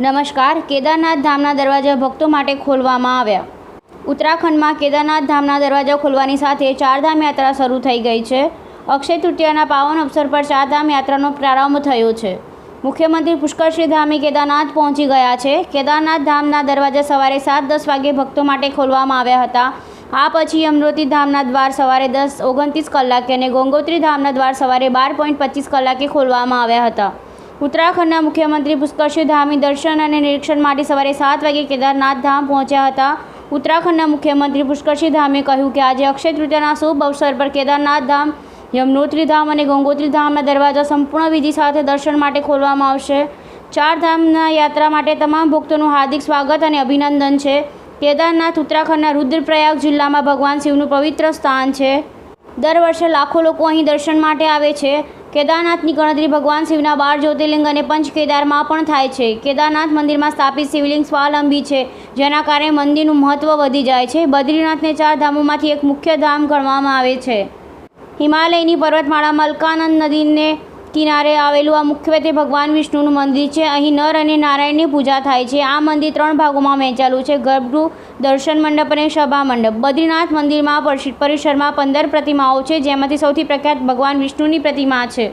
નમસ્કાર, કેદારનાથ ધામના દરવાજા ભક્તો માટે ખોલવામાં આવ્યા. ઉત્તરાખંડમાં કેદારનાથ ધામના દરવાજા ખોલવાની સાથે ચારધામ યાત્રા શરૂ થઈ ગઈ છે. અક્ષય તૃતીયાના પાવન અવસર પર ચારધામ યાત્રાનો પ્રારંભ થયો છે. મુખ્યમંત્રી પુષ્કરશ્રી ધામી કેદારનાથ પહોંચી ગયા છે. કેદારનાથ ધામના દરવાજા સવારે સાત દસ વાગે ભક્તો માટે ખોલવામાં આવ્યા હતા. આ પછી અમરોતી ધામના દ્વાર સવારે દસ ઓગણત્રીસ કલાકે અને ગંગોત્રી ધામના દ્વાર સવારે બાર પોઈન્ટ પચીસ કલાકે ખોલવામાં આવ્યા હતા. ઉત્તરાખંડના મુખ્યમંત્રી પુષ્કરસિંહ ધામી દર્શન અને નિરીક્ષણ માટે સવારે સાત વાગે કેદારનાથ ધામ પહોંચ્યા હતા. ઉત્તરાખંડના મુખ્યમંત્રી પુષ્કરસિંહ ધામે કહ્યું કે આજે અક્ષય તૃતીયાના શુભ અવસર પર કેદારનાથ ધામ, યમનોત્રી ધામ અને ગંગોત્રી ધામના દરવાજા સંપૂર્ણ વિધિ સાથે દર્શન માટે ખોલવામાં આવશે. ચાર ધામના યાત્રા માટે તમામ ભક્તોનું હાર્દિક સ્વાગત અને અભિનંદન છે. કેદારનાથ, ઉત્તરાખંડના રુદ્રપ્રયાગ જિલ્લામાં ભગવાન શિવનું પવિત્ર સ્થાન છે. દર વર્ષે લાખો લોકો અહીં દર્શન માટે આવે છે. કેદારનાથની ગણતરી ભગવાન શિવના બાર જ્યોતિર્લિંગ અને પંચ કેદારમાં પણ થાય છે. કેદારનાથ મંદિરમાં સ્થાપિત શિવલિંગ સ્વાવલંબી છે, જેના કારણે મંદિરનું મહત્ત્વ વધી જાય છે. બદ્રીનાથને ચાર ધામોમાંથી એક મુખ્ય ધામ ગણવામાં આવે છે. હિમાલયની પર્વતમાળા મલકાનંદ નદીને કિનારે આવેલું આ મુખ્યત્વે ભગવાન વિષ્ણુનું મંદિર છે. અહીં નર અને નારાયણની પૂજા થાય છે. આ મંદિર ત્રણ ભાગોમાં વહેંચાયેલું છે. ગર્ભગૃહ, દર્શન મંડપ અને સભા મંડપ. બદ્રીનાથ મંદિરમાં પરિ- પરિસરમાં પંદર પ્રતિમાઓ છે, જેમાંથી સૌથી પ્રખ્યાત ભગવાન વિષ્ણુની પ્રતિમા છે.